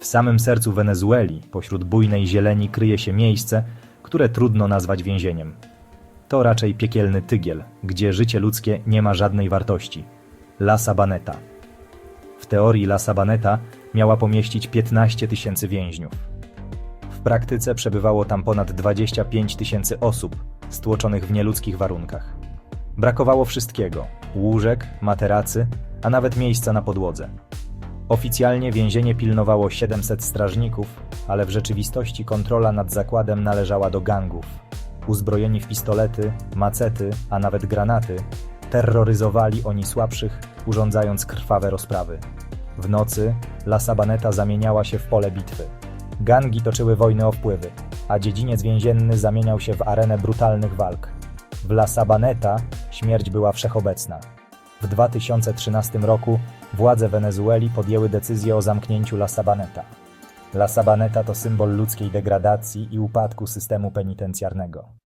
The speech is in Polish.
W samym sercu Wenezueli, pośród bujnej zieleni, kryje się miejsce, które trudno nazwać więzieniem. To raczej piekielny tygiel, gdzie życie ludzkie nie ma żadnej wartości. La Sabaneta. W teorii La Sabaneta miała pomieścić 15 tysięcy więźniów. W praktyce przebywało tam ponad 25 tysięcy osób, stłoczonych w nieludzkich warunkach. Brakowało wszystkiego: łóżek, materacy, a nawet miejsca na podłodze. Oficjalnie więzienie pilnowało 700 strażników, ale w rzeczywistości kontrola nad zakładem należała do gangów. Uzbrojeni w pistolety, macety, a nawet granaty, terroryzowali oni słabszych, urządzając krwawe rozprawy. W nocy La Sabaneta zamieniała się w pole bitwy. Gangi toczyły wojny o wpływy, a dziedziniec więzienny zamieniał się w arenę brutalnych walk. W La Sabaneta śmierć była wszechobecna. W 2013 roku władze Wenezueli podjęły decyzję o zamknięciu La Sabaneta. La Sabaneta to symbol ludzkiej degradacji i upadku systemu penitencjarnego.